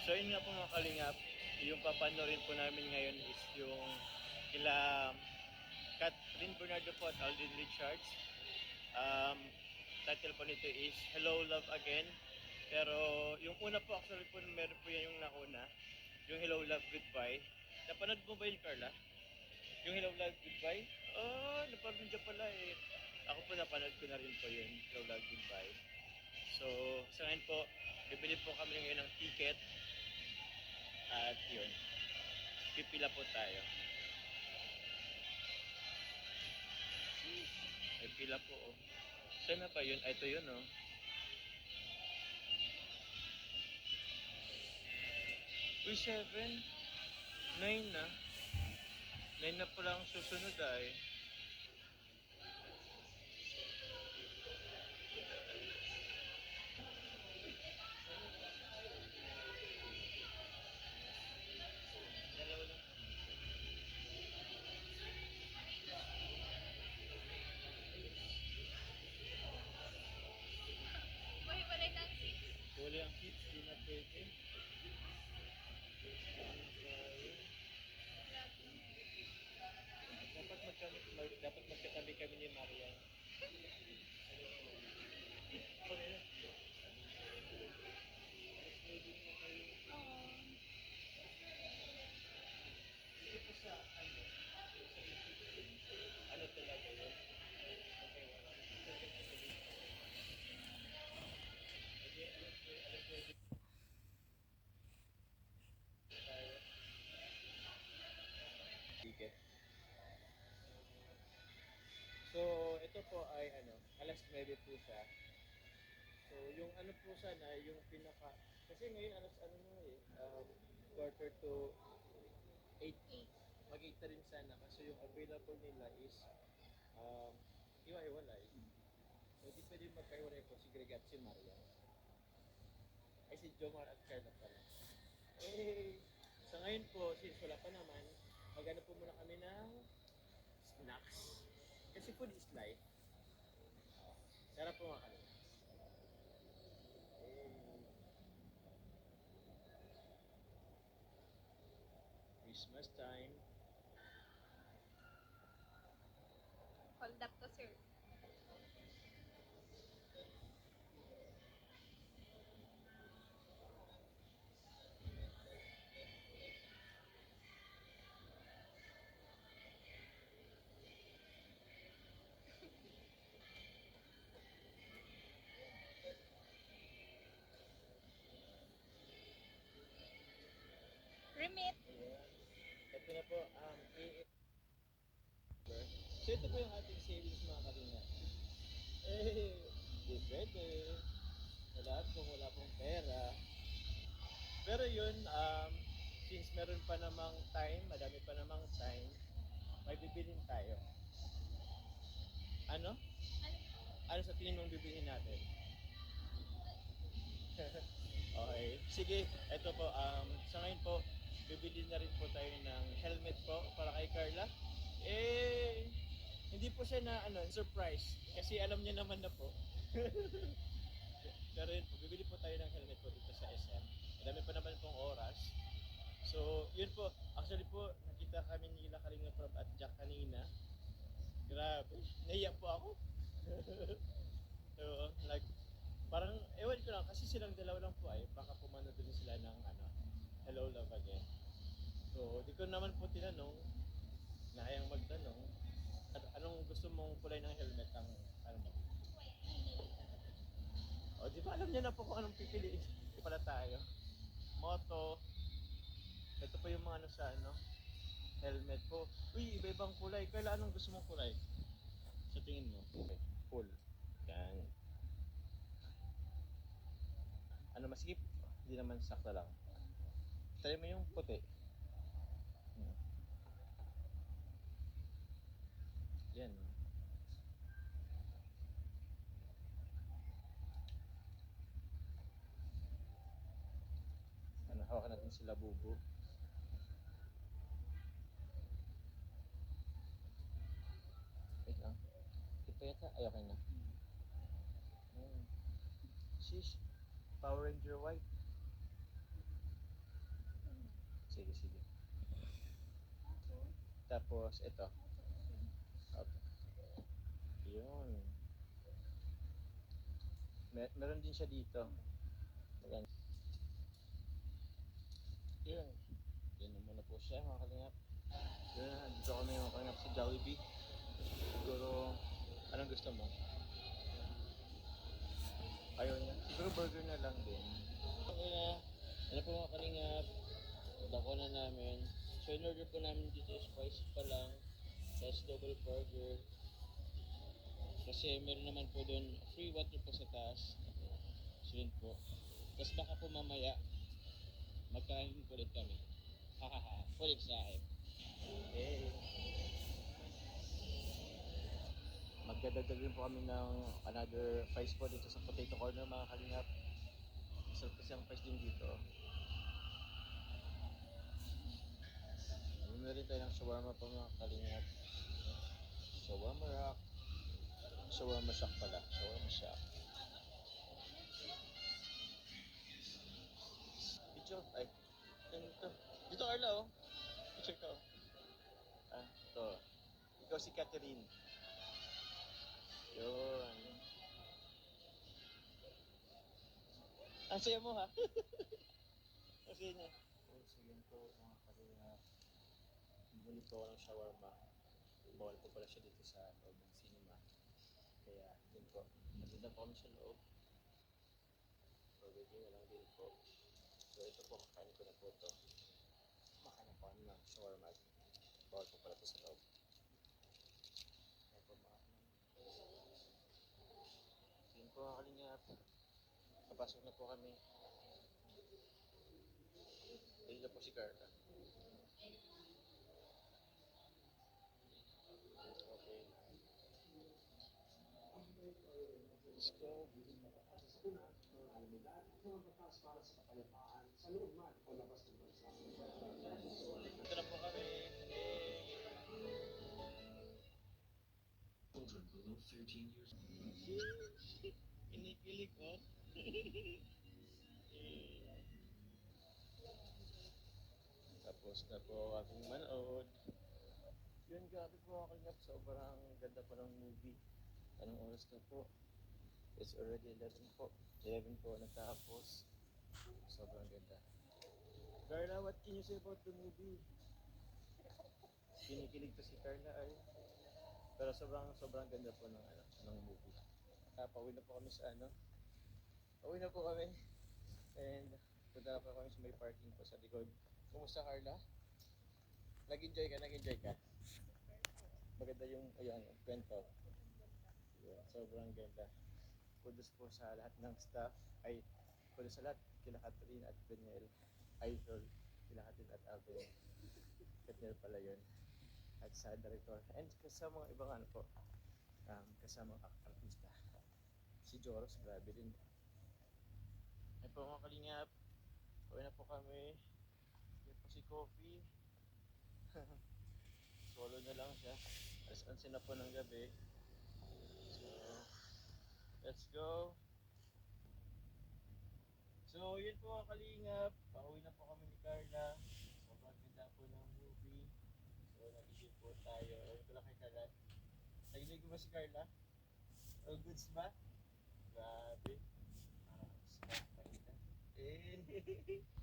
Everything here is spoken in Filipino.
So yun nga po mga kalingap, yung papanorin po namin ngayon is yung kila Catherine Bernardo po at Alden Richards. Um, title po nito is Hello Love Again. Pero yung una po actually po meron po yan yung nauna, yung Hello Love Goodbye. Napanood mo ba yun Carla? Yung Hello Love Goodbye? Oh, napanood niya pala eh. Ako po napanood ko na rin po yun, Hello Love Goodbye. So, sa ngayon po, bibili po kami ngayon ng ticket. At yun, pipila po tayo. May pila po oh. Saan na ba yun? Ay, ito yun oh. Uy, seven. Nine na. Nine na pala ang susunod ay. Dalawa dapat magkatabi kami ni Marian. Ito ano, alas 9 po siya. So, yung ano po sana, yung pinaka, kasi ngayon alas ano na eh, um, quarter to 8. Mag-8 na rin sana kasi yung available nila is um, iwa-iwalay. So, di pwede magkaiwalay po si Greg at si Maria. Ay, si Jomar at Carla pala. Eh, sa ngayon po, since wala pa naman, magano po muna kami ng snacks. Kasi food is life. Oh, sarap po mga kanila. Eh, Christmas time. Hold up to Ayan. Ito na po AA. So ito po yung ating savings mga kalina. Eh, di pwede. Wala kung wala pong pera. Pero yun, um, since meron pa namang time, madami pa namang time, may bibilin tayo. Ano? Ano sa tingin mong bibilin natin? okay. Sige, ito po. Um, sa ngayon po, bibili na rin po tayo ng helmet po para kay Carla. Eh, hindi po siya na ano, surprise. Kasi alam niya naman na po. Pero yun po, bibili po tayo ng helmet po dito sa SM. Madami pa naman pong oras. So, yun po. Actually po, nakita kami ni Kalinga Prab at Jack kanina. Grabe. Naiyak po ako. so, like, parang, ewan ko lang, kasi silang dalawa lang po ay, baka pumano din sila ng ano, Hello Love Again. So, di ko naman po tinanong, nahayang magtanong, at anong gusto mong kulay ng helmet ang, ano mo? O, di ba alam niya na po kung anong pipiliin? Di pala tayo. Moto. Ito po yung mga ano sa ano, helmet po. Uy, iba-ibang kulay. Kaya anong gusto mong kulay? Sa tingin mo? Okay, full. Yan. Ano masikip? Hindi naman sakta lang. Try mo yung puti. Hmm. Yan. Ano, hawakan natin sila bubo. Wait lang. Ito yata, ay na. Hmm. Sheesh. Power Ranger White. sige, sige. Tapos, ito. Yun. Mer meron din siya dito. Ayan. Yun. Yun na muna po siya, mga kalingap. Yun dito kami mga kalingap sa Jollibee. Siguro, anong gusto mo? Ayaw niya. Siguro burger na lang din. Okay na. Ano po mga kalingap? Dako na namin. So, in-order po namin dito spicy pa lang. Tapos double burger. Kasi meron naman po doon free water po sa taas. So, yun po. Tapos baka po mamaya, magkain ulit kami. Hahaha, ulit sa akin. Eh. Magdadagdag rin po kami ng another fries po dito sa potato corner mga kalingap. Masarap kasi ang fries din dito. Bumili rin tayo ng shawarma po mga kalingap. Shawarma rock. Shawarma shack pala. Shawarma shack. Video. Ay. Yan ito. Dito Arla oh. Picture ko. Ah, ito. Ikaw si Catherine. Yun. Ang saya mo ha? Saya niya. Oh, yun po mga kalingap. Bumili po ng shawarma. Bawal po pala siya dito sa loob. Kaya yun po. Nandun na po kami sa loob. Already na lang din po. So ito po, kakain ko na po ito. Makain po ng shawarma. Bawal po pala ito sa loob. Kaya po mga yun po mga kalingap. Papasok na po kami. Ayun po si Carla. Okay. Let's go. Ito na po kami. Children below 13 years Kinikilig ko. Tapos na po ang aking manood. Yun, grabe po ako kalingap. Sobrang ganda po ng movie. Anong oras na po? It's already 11 po. 11 po natapos. Sobrang ganda. Carla, what can you say about the movie? Kinikilig to si Carla ay. Pero sobrang sobrang ganda po ng ano, ng movie. Ah, pauwi na po kami sa ano. Pauwi na po kami. And punta na po kami sa may parking po sa likod. Kumusta Carla? Nag-enjoy ka? Nag-enjoy ka? Maganda yung ayan, kwento. Yeah, sobrang ganda. Kudos po sa lahat ng staff. Ay, kudos sa lahat. Kila Catherine at Daniel. Idol. Kila Catherine at Alvin. Daniel pala yun. At sa director. And kasama mga ibang ano po. Um, kasama ang artista. Si Joros, grabe din. Ay po mga kalingap. Uwi na po kami. Yan po si Coffee. Solo na lang siya. Alas 11 na po ng gabi. Let's go. So, yun po mga kalingap. Pauwi na po kami ni Carla. Sobrang ganda po ng movie. So, nag-isip po tayo. Ayun ko lang kay Carla. Naginig mo si Carla? All goods ba? Grabe. Ah, smart pa kita. Eh.